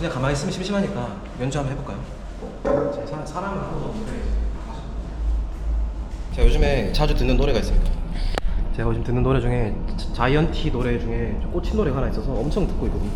그냥 가만히 있으면 심심하니까 연주 한번 해볼까요? 제 사, 사랑을 한 번도 없는데 제가 요즘에 자주 듣는 노래가 있습니다. 제가 요즘 듣는 노래 중에 자- 자이언티 노래 중에 좀 꽂힌 노래가 하나 있어서 엄청 듣고 있거든요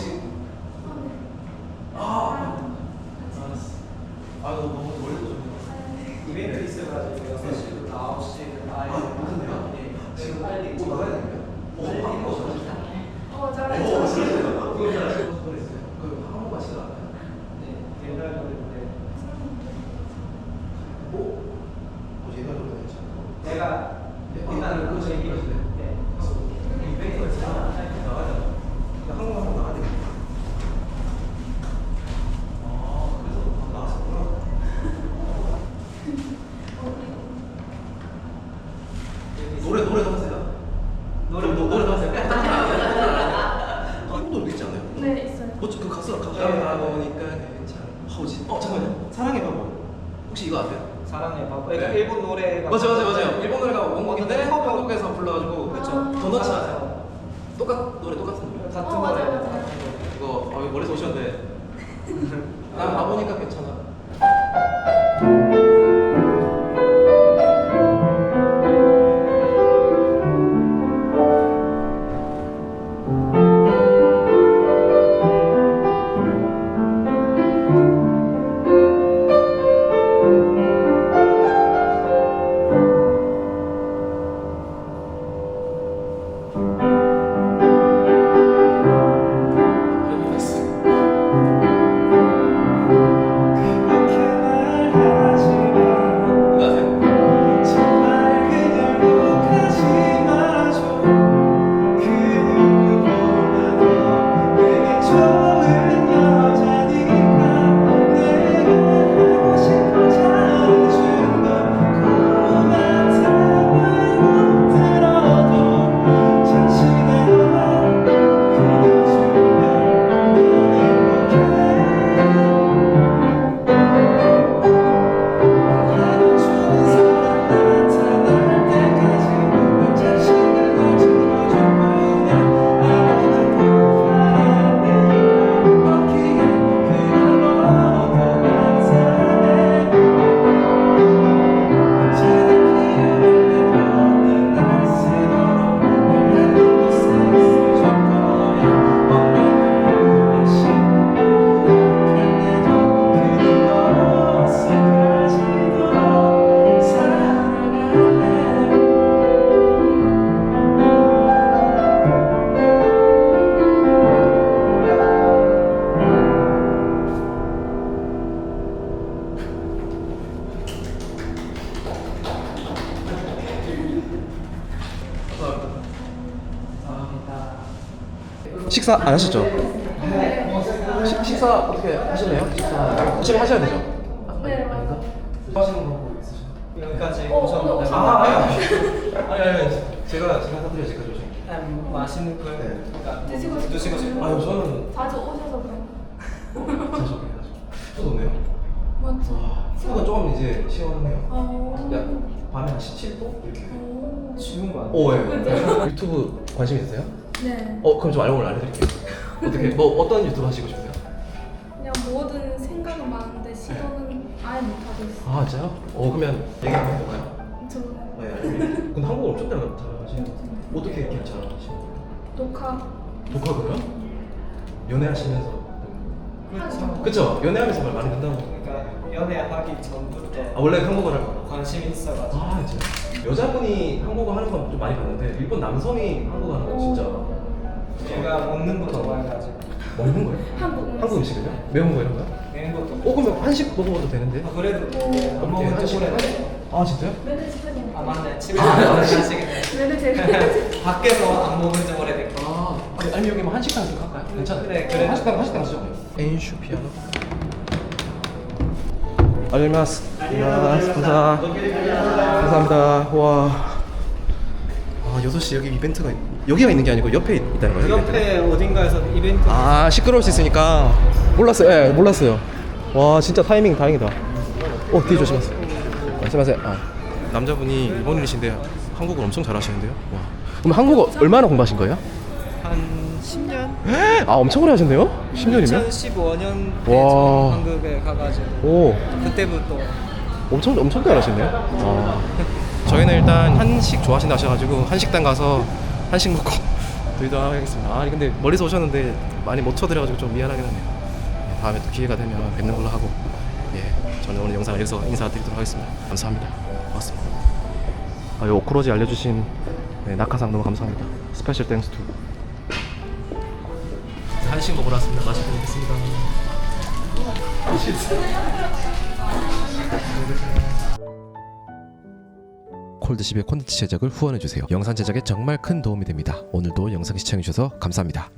혹시 아 아, 너무 너무 멀리도 좀 이벤트 있어가지고 6시부터 9시 아, 못했네요. 예. 지금 빨리 또 나가야? 어, 빨리. 어, 어, 잘했어. 그거 싶어 그랬어요. 그 한국 맛이 나나요? 네, 옛날 노래인데 오? 어, 옛날 노래 괜찮아요. 내가 네, 옛날에 그거 그 얘기 얘기하시네요. 네. 이벤트가 있으면 나가잖아. 한국 한번 나가야 되겠다. 아, 그래서 나갔었구나. 사랑해 바보. 그러니까 일본 노래가 맞아 맞아 맞아요. 일본 노래가 원곡인데 근데 커버. 한국에서 불러가지고 도너츠 아세요? 똑같 노래 똑같은 노래. 같은 어, 노래. 맞아요. 이거 아, 머리에서 오셨는데 난 바보니까 괜찮아. 식사 안 하셨죠? 시, 식사 어떻게 하실래요? 식사 지금 하셔야 되죠? 네. 하시는 거? 여기까지 어, 오셨는데 어, 아, 아니, 아니, 아니, 아니, 제가 제가 사드려요, 제가 조심. 음, 맛있는 거 네. 그러니까 드시고 싶어요? 드시고 싶어요. 아유, 저는 자주 오셔서 그런 자주 해가지고. 또 좋네요. 맞죠? 와, 조금 이제 시원해요. 어. 야, 밤에 한 17도 이렇게. 오. 쉬운 거 아니야? 오, 예. 유튜브 관심 있으세요? 네. 어, 그럼 좀 알고 알려드릴게요. 어떻게, 뭐 어떤 유튜브 하시고 싶어요? 그냥 모든 생각은 많은데 시도는 아예 못하고 있어요. 아, 진짜요? 어, 그러면 얘기 한번 해볼까요? 저 네, 알겠습니다. 근데 한국어 엄청 잘- 잘하시는 어떻게 이렇게 잘하시는 거예요? 녹화 독학으로요? 연애하시면서 그렇죠. 그쵸? 연애하면서 말 많이 듣다고 그러니까 연애하기 전부터 아 원래 한국어를 할 거예요? 관심이 있어가지고 아 진짜? 여자분이 한국어 하는 건 좀 많이 봤는데 일본 남성이 한국어 하는 건 진짜 제가 먹는 거 좋아해가지고 먹는 거예요? 한국 음식. 한국 음식을요? 매운 거 이런 거요? 매운 것도 어 그러면 한식 먹어봐도 되는데? 아, 그래도 오. 안 먹은 지 한식? 오래됐어 아 진짜요? 맨날 집에서 먹어요. 아 맞네 집에서 하시겠네 맨날 제가 밖에서 안 먹은 지 오래됐고 아 아니, 아니 여기 뭐 한식당 좀 갈까요? 괜찮아요? 그래, 그래. 한식당 한식당 가시죠 엔슈 피아노 안녕하세요 감사합니다 감사합니다 와 아, 6시 여기 이벤트가 있... 여기가 있는 게 아니고 옆에 있- 있다는 거예요? 이벤트가? 옆에 어딘가에서 이벤트 아 시끄러울 수 있으니까 몰랐어요 예 몰랐어요 와 진짜 타이밍 다행이다 어 뒤에 조심하세요 말씀하세요 아. 남자분이 일본인이신데 한국어 엄청 잘하시는데요 와 그럼 한국어 얼마나 공부하신 거예요? 한 10년? 아 엄청 오래 하셨네요? 10년이면? 2015년 와. 한국에 가가지고 오 그때부터 엄청 엄청 잘하시네요. 아. 저희는 일단 한식 좋아하신다 하셔가지고 한식당 가서 한식 먹고 놀다 하겠습니다. 아 근데 멀리서 오셨는데 많이 못 쳐드려가지고 좀 미안하긴 하네요. 예, 다음에 또 기회가 되면 뵙는 걸로 하고 예 저는 오늘 영상을 여기서 인사드리도록 하겠습니다. 감사합니다. 고맙습니다. 아, 이 오크로지 알려주신 네, 낙하상 너무 감사합니다. 스페셜 땡스 투. 한식 먹으러 왔습니다. 맛있게 먹겠습니다. 콜드십의 콘텐츠 제작을 후원해주세요. 영상 제작에 정말 큰 도움이 됩니다. 오늘도 영상 시청해주셔서 감사합니다.